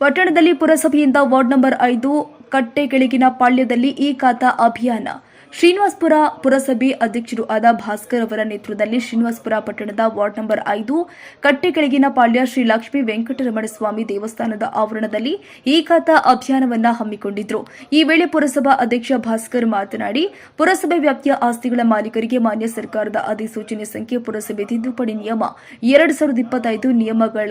ಪಟ್ಟಣದಲ್ಲಿ ಪುರಸಭೆಯಿಂದ ward number ಐದು ಕಟ್ಟೆ ಕೆಳಗಿನ ಪಾಳ್ಯದಲ್ಲಿ ಈ ಖಾತಾ ಅಭಿಯಾನ. ಶ್ರೀನಿವಾಸ್ಪುರ ಪುರಸಭೆ ಅಧ್ಯಕ್ಷರು ಆದ ಭಾಸ್ಕರ್ ಅವರ ನೇತೃತ್ವದಲ್ಲಿ ಶ್ರೀನಿವಾಸ್ಪುರ ಪಟ್ಟಣದ ವಾರ್ಡ್ ನಂಬರ್ ಐದು ಕಟ್ಟೆ ಕೆಳಗಿನ ಪಾಳ್ಯ ಶ್ರೀ ಲಕ್ಷ್ಮೀ ವೆಂಕಟರಮಣ ಸ್ವಾಮಿ ದೇವಸ್ಥಾನದ ಆವರಣದಲ್ಲಿ ಈ ಖಾತಾ ಅಭಿಯಾನವನ್ನು ಹಮ್ಮಿಕೊಂಡಿದ್ರು. ಈ ವೇಳೆ ಪುರಸಭಾ ಅಧ್ಯಕ್ಷ ಭಾಸ್ಕರ್ ಮಾತನಾಡಿ, ಪುರಸಭೆ ವ್ಯಾಪ್ತಿಯ ಆಸ್ತಿಗಳ ಮಾಲೀಕರಿಗೆ ಮಾನ್ಯ ಸರ್ಕಾರದ ಅಧಿಸೂಚನೆ ಸಂಖ್ಯೆ, ಪುರಸಭೆ ತಿದ್ದುಪಡಿ ನಿಯಮ ಎರಡು ಸಾವಿರದ ಇಪ್ಪತ್ತೈದು ನಿಯಮಗಳ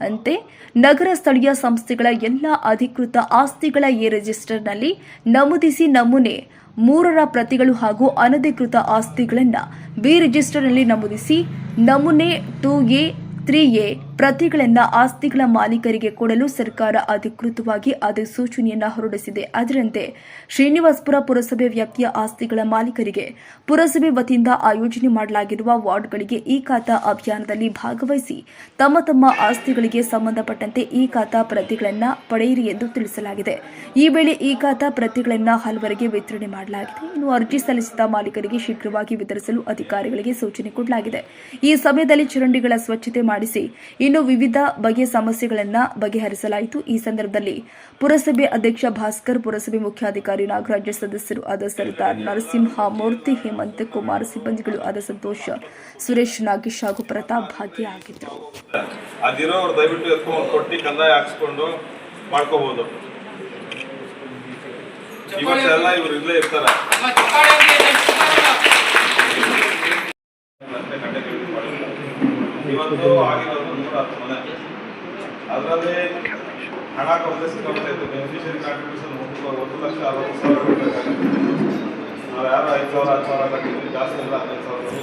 ಅಂತೆ ನಗರ ಸ್ಥಳೀಯ ಸಂಸ್ಥೆಗಳ ಎಲ್ಲ ಅಧಿಕೃತ ಆಸ್ತಿಗಳ ಎ ರಿಜಿಸ್ಟರ್ನಲ್ಲಿ ನಮೂದಿಸಿ ನಮೂನೆ ಮೂರರ ಪ್ರತಿಗಳು ಹಾಗೂ ಅನಧಿಕೃತ ಆಸ್ತಿಗಳನ್ನು ಬಿ ರಿಜಿಸ್ಟರ್ನಲ್ಲಿ ನಮೂದಿಸಿ ನಮೂನೆ ಟು ಎ, ತ್ರೀ ಎ ಪ್ರತಿಗಳನ್ನು ಆಸ್ತಿಗಳ ಮಾಲೀಕರಿಗೆ ಕೊಡಲು ಸರ್ಕಾರ ಅಧಿಕೃತವಾಗಿ ಅಧಿಸೂಚನೆಯನ್ನು ಹೊರಡಿಸಿದೆ. ಅದರಂತೆ ಶ್ರೀನಿವಾಸಪುರ ಪುರಸಭೆ ವ್ಯಾಪ್ತಿಯ ಆಸ್ತಿಗಳ ಮಾಲೀಕರಿಗೆ ಪುರಸಭೆ ವತಿಯಿಂದ ಆಯೋಜನೆ ಮಾಡಲಾಗಿರುವ ವಾರ್ಡ್ಗಳಿಗೆ ಈ ಖಾತಾ ಅಭಿಯಾನದಲ್ಲಿ ಭಾಗವಹಿಸಿ ತಮ್ಮ ತಮ್ಮ ಆಸ್ತಿಗಳಿಗೆ ಸಂಬಂಧಪಟ್ಟಂತೆ ಈ ಖಾತಾ ಪ್ರತಿಗಳನ್ನು ಪಡೆಯಿರಿ ಎಂದು ತಿಳಿಸಲಾಗಿದೆ. ಈ ವೇಳೆ ಈ ಖಾತಾ ಪ್ರತಿಗಳನ್ನು ಹಲವರಿಗೆ ವಿತರಣೆ ಮಾಡಲಾಗಿದೆ. ಇನ್ನು ಅರ್ಜಿ ಸಲ್ಲಿಸಿದ ಮಾಲೀಕರಿಗೆ ಶೀಘ್ರವಾಗಿ ವಿತರಿಸಲು ಅಧಿಕಾರಿಗಳಿಗೆ ಸೂಚನೆ ಕೊಡಲಾಗಿದೆ. ಈ ಸಮಯದಲ್ಲಿ ಚರಂಡಿಗಳ ಸ್ವಚ್ಛತೆ ಮಾಡಿಸಿ ಇನ್ನು ವಿವಿಧ ಬಗೆಯ ಸಮಸ್ಯೆಗಳನ್ನು ಬಗೆಹರಿಸಲಾಯಿತು. ಈ ಸಂದರ್ಭದಲ್ಲಿ ಪುರಸಭೆ ಅಧ್ಯಕ್ಷ ಭಾಸ್ಕರ್ ಪುರಸಭೆ ಮುಖ್ಯಾಧಿಕಾರಿ ನಾಗರಾಜ ಸದಸ್ಯರು ಆದ ಸರ್ದಾರ್ ನರಸಿಂಹಮೂರ್ತಿ ಹೇಮಂತ್ ಕುಮಾರ್ ಸಿಬ್ಬಂದಿಗಳು ಆದ ಸಂತೋಷ ಸುರೇಶ್ ನಾಗೇಶ್ ಹಾಗೂ ಪ್ರತಾಪ್ ಭಾಗಿಯಾಗಿದ್ದರು. ಮಾಡ್ಕೋಬಹುದು ಇವತ್ತೆಲ್ಲ ಇವ್ರು ಇಲ್ಲೇ ಇರ್ತಾರೆ. ಇವತ್ತು ಆಗಿರೋದು ನೂರ ಹತ್ತು ಮನೆ. ಅದರಲ್ಲಿ ಹಣ ಕೊಡದೆ ಸಿಕ್ಕಾಪಟ್ಟೆ ಇತ್ತು. ಬೆನಿಫಿಷಿಯರಿ ಕಾಂಟ್ರಿಬ್ಯೂಷನ್ ಒಂದು ಲಕ್ಷ ಅರವತ್ತು ಸಾವಿರ ನಾವು ಯಾರು ಐದು ಸಾವಿರ, ಹತ್ತು ಸಾವಿರ ಕಟ್ಟಿದ್ವಿ ಜಾಸ್ತಿ ಇಲ್ಲ, ಹದಿನೈದು ಸಾವಿರ.